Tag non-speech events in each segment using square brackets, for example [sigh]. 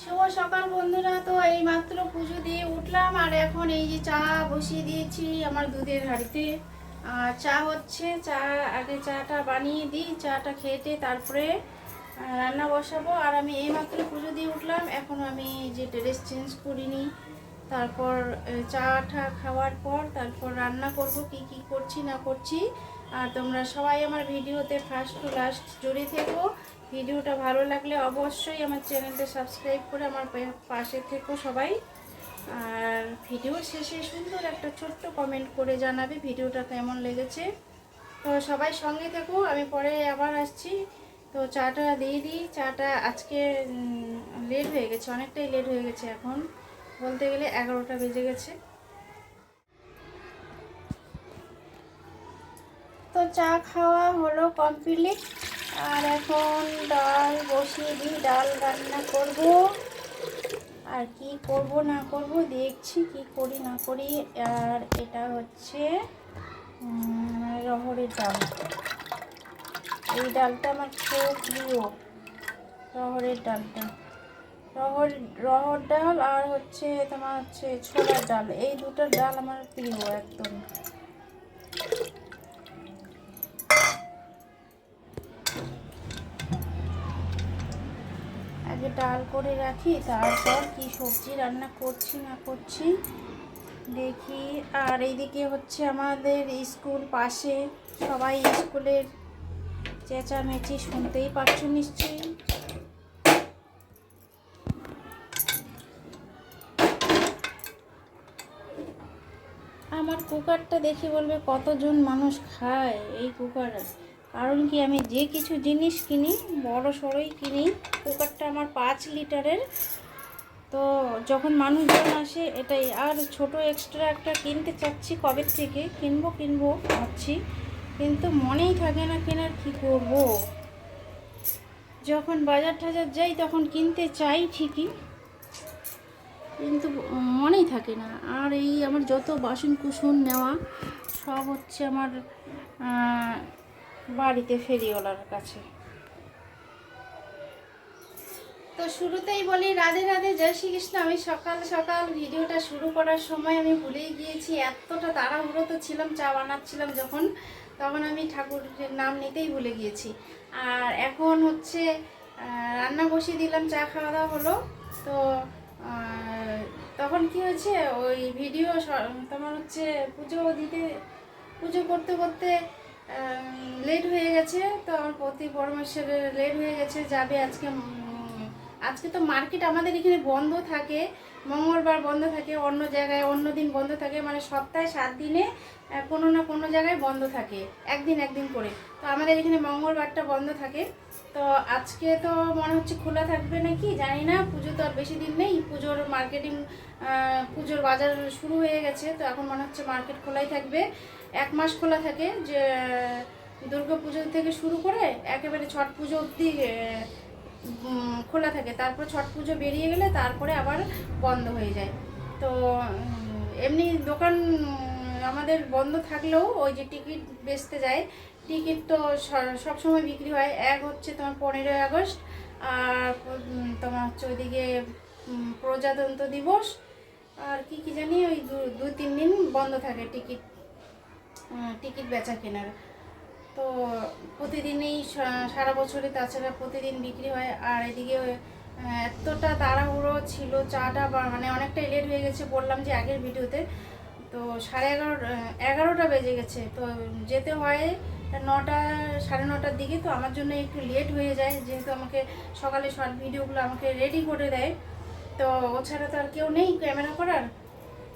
শুভ সকাল বন্ধুরা। তো এই মাত্র পুজো দিয়ে উঠলাম আর এখন এই যে চা বসিয়ে দিয়েছি আমার দুধের হাঁড়িতে। আর চা হচ্ছে চা আগে চাটা বানিয়ে দিই চাটা খেতে তারপরে রান্না বসাবো। আর আমি এই মাত্র পুজো দিয়ে উঠলাম এখন আমি যে ড্রেস চেঞ্জ করিনি। তারপর আহ, চাটা খাওয়ার পর তারপর রান্না করব কি কি করছি না করছি। আর তোমরা সবাই আমার ভিডিওতে ফার্স্ট টু লাস্ট জুড়ে থেকো। ভিডিওটা ভালো লাগলে অবশ্যই আমার চ্যানেলটা সাবস্ক্রাইব করে আমার পাশে থেকো সবাই। আর ভিডিও শেষে সুন্দর একটা ছোট্ট কমেন্ট করে জানাবে ভিডিওটা কেমন লেগেছে। তো সবাই সঙ্গে থেকো, আমি পরে আবার আসছি। তো চাটা দিয়ে দিই। চাটা আজকে লেট হয়ে গেছে, অনেকটাই লেট হয়ে গেছে এখন। বলতে গেলে এগারোটা বেজে গেছে। তো চা খাওয়া হলো কমপ্লিট আর এখন ডাল বসিয়ে দিই ডাল রান্না করব। আর কি করব না করব দেখছি কি করি না করি। আর এটা হচ্ছে উম, রহড়ের ডাল। এই ডালটা আমার খুব প্রিয় রহড়ের ডালটা। রহর রহর ডাল আর হচ্ছে তোমার হচ্ছে ছোলার ডাল এই দুটো ডাল আমার প্রিয় একদম। ডাল করে রাখি, তারপর কি সবজি রান্না করছি না করছি, দেখি। আর এইদিকে হচ্ছে আমাদের স্কুল পাশে, সবাই স্কুলের চেঁচামেচি শুনতেই পাচ্ছ নিশ্চয়ই। আমার কুকারটা দেখে বলবে কতজন মানুষ খায় এই কুকার। কারণ কি আমি যে কিছু জিনিস কিনি, বড় সড়োই কিনি, কুকারটা আমার পাঁচ লিটারের। তো যখন মানুষজন আসে, এটাই। আর ছোট এক্সট্রা একটা কিনতে চাচ্ছি কবে থেকে? কিনবো কিনবো, ভাবছি। কিন্তু মনেই থাকে না কেনার কি করব। যখন বাজার টাজার যাই, তখন কিনতে চাই ঠিকই। কিন্তু মনেই থাকে না। আর এই আমার যত বাসন কুসন নেওয়া, সব হচ্ছে আমার বাড়িতে ফেরিওয়ালার কাছে। তো শুরুতেই বলি, রাধে রাধে, জয় শ্রীকৃষ্ণ। আমি সকাল সকাল ভিডিওটা শুরু করার সময় আমি ভুলেই গিয়েছি, এতটা তাড়াহুড়ো তো ছিলাম, চা বানাচ্ছিলাম যখন, তখন আমি ঠাকুরের নাম নিতেই ভুলে গিয়েছি। আর এখন হচ্ছে রান্না বসিয়ে দিলাম, চা খাওয়া দাওয়া হলো। তো তখন কি হয়েছে, ওই ভিডিও তোমার হচ্ছে পুজো দিতে, পুজো করতে করতে লেট হয়ে গেছে, তো আমার প্রতি পরমেশ্বর লেট হয়ে গেছে, যাবে আজকে আজকে তো মার্কেট আমাদের এখানে বন্ধ থাকে, মঙ্গলবার বন্ধ থাকে, অন্য জায়গায় অন্য দিন বন্ধ থাকে মানে সপ্তাহে সাত দিনে কোনো না কোনো জায়গায় বন্ধ থাকে, একদিন একদিন করে। তো আমাদের এখানে মঙ্গলবারটা বন্ধ থাকে। তো আজকে তো মনে হচ্ছে খোলা থাকবে নাকি? জানি না পুজো তো আর বেশি দিন নেই। পুজোর মার্কেটিং পুজোর বাজার শুরু হয়ে গেছে, তো এখন মনে হচ্ছে মার্কেট খোলাই থাকবে। এক মাস খোলা থাকে যে, দুর্গা পুজো থেকে শুরু করে একেবারে ছট পুজো অবধি খোলা থাকে। তারপর ছট পুজো বেরিয়ে গেলে তারপরে আবার বন্ধ হয়ে যায়। তো এমনি দোকান আমাদের বন্ধ থাকলেও ওই যে টিকিট বেচতে যায় টিকিট তো সবসময় বিক্রি হয়। এক হচ্ছে তোমার পনেরোই আগস্ট, আর তোমার হচ্ছে ওইদিকে প্রজাতন্ত্র দিবস। আর কি কি জানি, ওই দু তিন দিন বন্ধ থাকে টিকিট টিকিট বেচা কেনার। তো প্রতিদিনই সারা বছরে তাছাড়া প্রতিদিন বিক্রি হয়। আর এদিকে এতটা তাড়াহুড়ো ছিল, চাটা মানে অনেকটাই লেট হয়ে গেছে বললাম যে আগের ভিডিওতে। তো সাড়ে এগারো এগারোটা বেজে গেছে। তো যেতে হয় নটা, সাড়ে নটার দিকে তো আমার জন্য একটু লেট হয়ে যায়, যেহেতু আমাকে সকালে শর্ট ভিডিওগুলো আমাকে রেডি করে দেয়। তো ও ছাড়া তো আর কেউ নেই ক্যামেরা করার।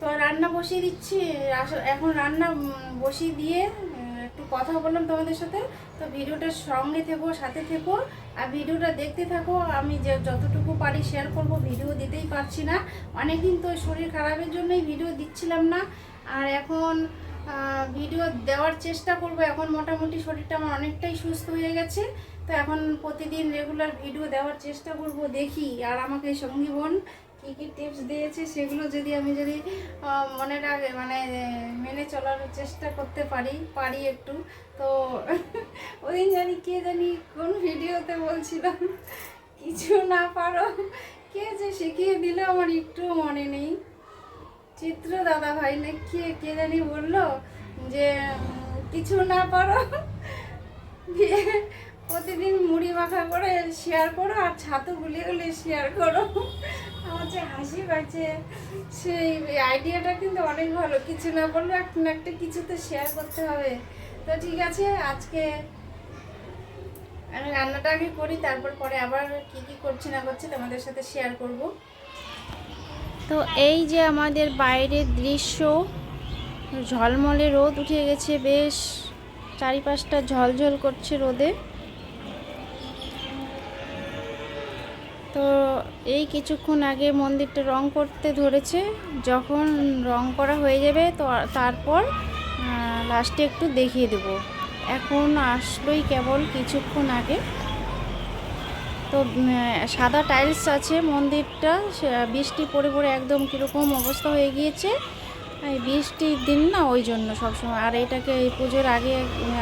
তো রান্না বসিয়ে দিচ্ছি এখন রান্না বসিয়ে দিয়ে একটু কথা বললাম তোমাদের সাথে। তো ভিডিওটার সঙ্গে থেকো, সাথে থেকো, আর ভিডিওটা দেখতে থাকো। আমি যে যতটুকু পারি শেয়ার করব, ভিডিও দিতেই পারছি না। অনেকদিন তো শরীর খারাপের জন্যই ভিডিও দিচ্ছিলাম না। আর এখন ভিডিও দেওয়ার চেষ্টা করব। এখন মোটামুটি শরীরটা আমার অনেকটাই সুস্থ হয়ে গেছে। তো এখন প্রতিদিন রেগুলার ভিডিও দেওয়ার চেষ্টা করব, দেখি। আর আমাকে সঙ্গী বোন কী কী টিপস দিয়েছে, সেগুলো যদি আমি যদি মনে রাখে মানে মেনে চলার চেষ্টা করতে পারি পারি একটু। তো [laughs] ওদিন জানি কে জানি কোন ভিডিওতে বলছিলাম, কিছু না পারো। কে যে শিখিয়ে দিলে আমার একটু মনে নেই। চিত্র দাদা ভাই না কে কে জানি বলল যে কিছু না পারো। প্রতিদিন মুড়ি মাখা করে শেয়ার করো আর ছাতু গুলিয়ে গুলিয়ে শেয়ার করো। আমার যে হাসি পাচ্ছে। সেই আইডিয়াটা কিন্তু অনেক ভালো। কিছু না বললেও একটা না একটা কিছু তো শেয়ার করতে হবে। তো ঠিক আছে, আজকে আমি রান্নাটা আগে করি, তারপর পরে আবার কি কি করছি না করছি তোমাদের সাথে শেয়ার করব। তো এই যে আমাদের বাইরের দৃশ্য, ঝলমলে রোদ উঠে গেছে বেশ। চারিপাশটা ঝলঝল করছে রোদে। তো এই কিছুক্ষণ আগে মন্দিরটা রং করতে ধরেছে। যখন রং করা হয়ে যাবে তো তারপর লাস্টে একটু দেখিয়ে দেব। এখন আসলোই কেবল কিছুক্ষণ আগে। তো সাদা টাইলস আছে মন্দিরটা বৃষ্টি পড়ে পড়ে একদম কীরকম অবস্থা হয়ে গিয়েছে। এই বৃষ্টির দিন না, ওই জন্য সবসময়। আর এটাকে, এই পুজোর আগে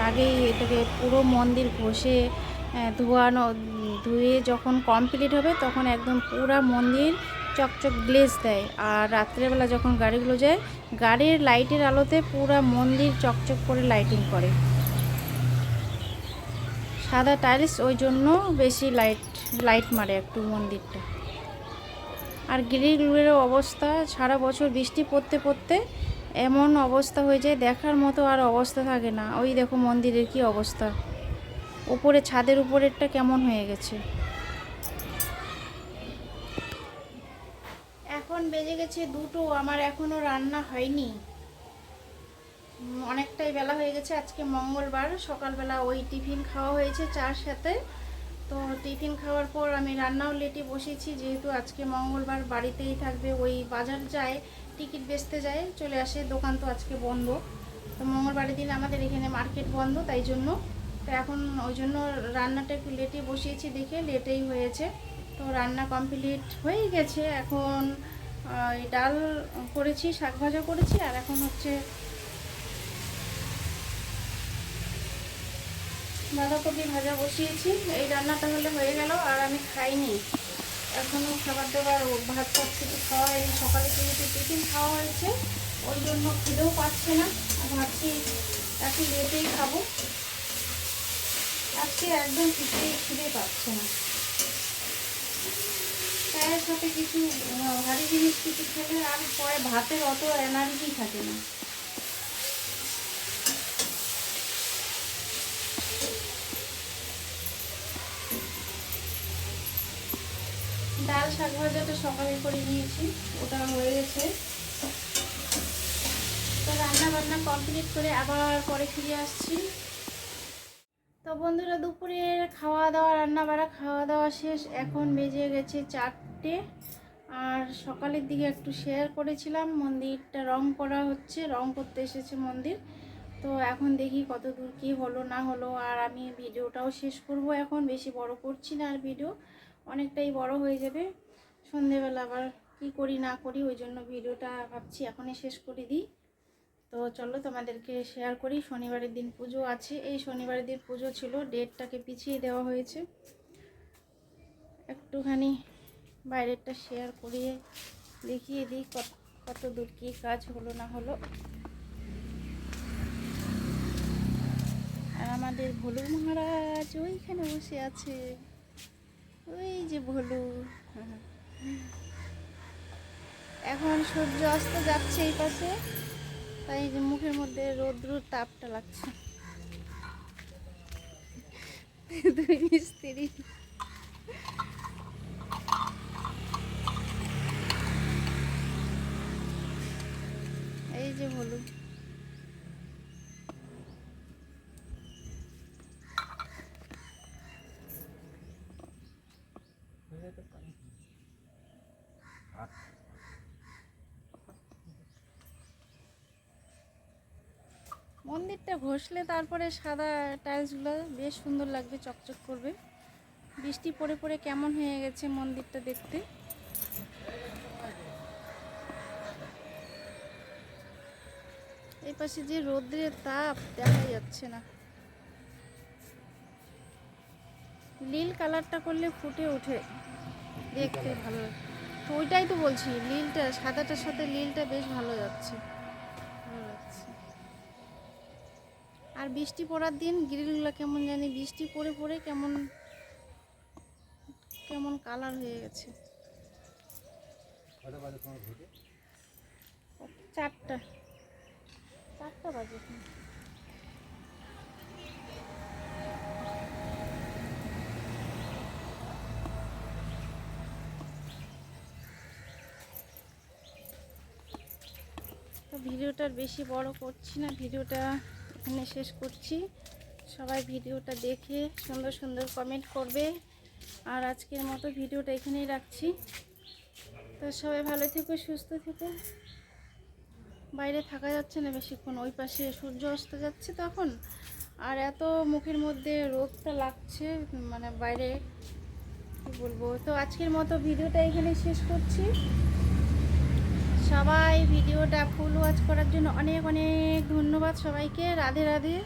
আগেই এটাকে পুরো মন্দির ঘষে ধোয়ানো, ধুয়ে যখন কমপ্লিট হবে তখন একদম পুরা মন্দির চকচক গ্লেজ দেয়। আর রাত্রেবেলা যখন গাড়িগুলো যায়, গাড়ির লাইটের আলোতে পুরা মন্দির চকচক করে লাইটিং করে। সাদা টাইলস ওই জন্য বেশি লাইট লাইট মারে একটু মন্দিরটা। আর গ্রিলগুলোর অবস্থা, সারা বছর বৃষ্টি পড়তে পড়তে এমন অবস্থা হয়ে যায়, দেখার মতো আর অবস্থা থাকে না। ওই দেখো মন্দিরের কি অবস্থা। উপরে, ছাদের উপরেরটা কেমন হয়ে গেছে। এখন বেজে গেছে দুটো, আমার এখনও রান্না হয়নি। অনেকটাই বেলা হয়ে গেছে, আজকে মঙ্গলবার, সকালবেলা ওই টিফিন খাওয়া হয়েছে চার সাথে। তো টিফিন খাওয়ার পর আমি রান্নাও লেটে বসেছি, যেহেতু আজকে মঙ্গলবার বাড়িতেই থাকবে। ওই বাজার যায়, টিকিট বেচতে যায়, চলে আসে, দোকান তো আজকে বন্ধ। তো মঙ্গলবারের দিন আমাদের এখানে মার্কেট বন্ধ, তাই জন্য। তো এখন ওই জন্য রান্নাটা একটু লেটে বসিয়েছি দেখে লেটেই হয়েছে। তো রান্না কমপ্লিট হয়ে গেছে। এখন ডাল করেছি, শাক ভাজা করেছি, আর এখন হচ্ছে বাঁধাকপি ভাজা বসিয়েছি। এই রান্নাটা হলে হয়ে গেল, আর আমি খাইনি। এখনও খাবার দাবার ভাত টাত কিছু খাওয়া হয়নি, সকালে যেহেতু টিফিন খাওয়া হয়েছে, ওই জন্য খিদেও পাচ্ছে না। ভাবছি একটু লেটেই খাব। আজকে একদম খিদে খিদে পাচ্ছে না। চায়ের সাথে কিছু ভারী জিনিস কিছু খেলে আর পরে ভাতের অত এনার্জি থাকে না। শাক ভাজাটা সকালে করে নিয়েছি, ওটা হয়ে গেছে তো রান্না বান্না কমপ্লিট করে আবার পরে ফিরে আসছি। তো বন্ধুরা, দুপুরের খাওয়া দাওয়া রান্না বাড়া খাওয়া দাওয়া শেষ। এখন বেজে গেছে চারটে। আর সকালের দিকে একটু শেয়ার করেছিলাম, মন্দিরটা রং করা হচ্ছে, রং করতে এসেছে মন্দির। তো এখন দেখি কত দূর কী হলো, না হলো। আর আমি ভিডিওটাও শেষ করব এখন, বেশি বড় করছি না আর ভিডিও, অনেকটাই বড় হয়ে যাবে। সন্ধেবেলা আবার কি করি না করি, ওই জন্য ভিডিওটা ভাবছি এখনই শেষ করে দিই। তো চলো তোমাদেরকে শেয়ার করি, শনিবারের দিন পুজো আছে। এই শনিবারের দিন পুজো ছিল, ডেটটাকে পিছিয়ে দেওয়া হয়েছে। একটুখানি বাইরেরটা শেয়ার করিয়ে দেখিয়ে দিই, কত কত দূর কী কাজ হলো না হলো। আর আমাদের ভোলু মহারাজ ওইখানে বসে আছে। ওই যে ভোলু এখন সূর্য অস্ত যাচ্ছে এই পাশে, তাই যে মুখের মধ্যে রৌদ্রুর তাপটা লাগছে। দুই এই যে হলুদ। মন্দিরটা ঘষলে তারপরে সাদা টাইলসগুলো বেশ সুন্দর লাগবে, চকচক করবে। বৃষ্টি পড়ে পড়ে কেমন হয়ে গেছে মন্দিরটা দেখতে? এই পাশে যে রোদ্রের তাপ দেখা যাচ্ছে না। নীল কালারটা করলে ফুটে ওঠে। দেখতে ভালো। তো ওইটাই তো বলছি, নীলটা, সাদাটার সাথে নীলটা বেশ ভালো যাচ্ছে। আর বৃষ্টি পড়ার দিন গ্রিলগুলো কেমন জানি বৃষ্টি পড়ে পড়ে কেমন কেমন কালার হয়ে গেছে। চারটা। চারটা বাজে ভিডিওটার বেশি বড় করছি না ভিডিওটা এখানে শেষ করছি। সবাই ভিডিওটা দেখে সুন্দর সুন্দর কমেন্ট করবে। আর আজকের মতো ভিডিওটা এখানেই রাখছি। তো সবাই ভালো থেকো, সুস্থ থেকো। বাইরে থাকা যাচ্ছে না বেশিক্ষণ, ওই পাশে সূর্য অস্ত যাচ্ছে তখন। আর এত মুখের মধ্যে রোগটা লাগছে মানে বাইরে, কি বলব? তো আজকের মতো ভিডিওটা এখানে শেষ করছি। সবাই ভিডিওটা ফুল ওয়াচ করার জন্য অনেক অনেক ধন্যবাদ সবাইকে। রাধে রাধে।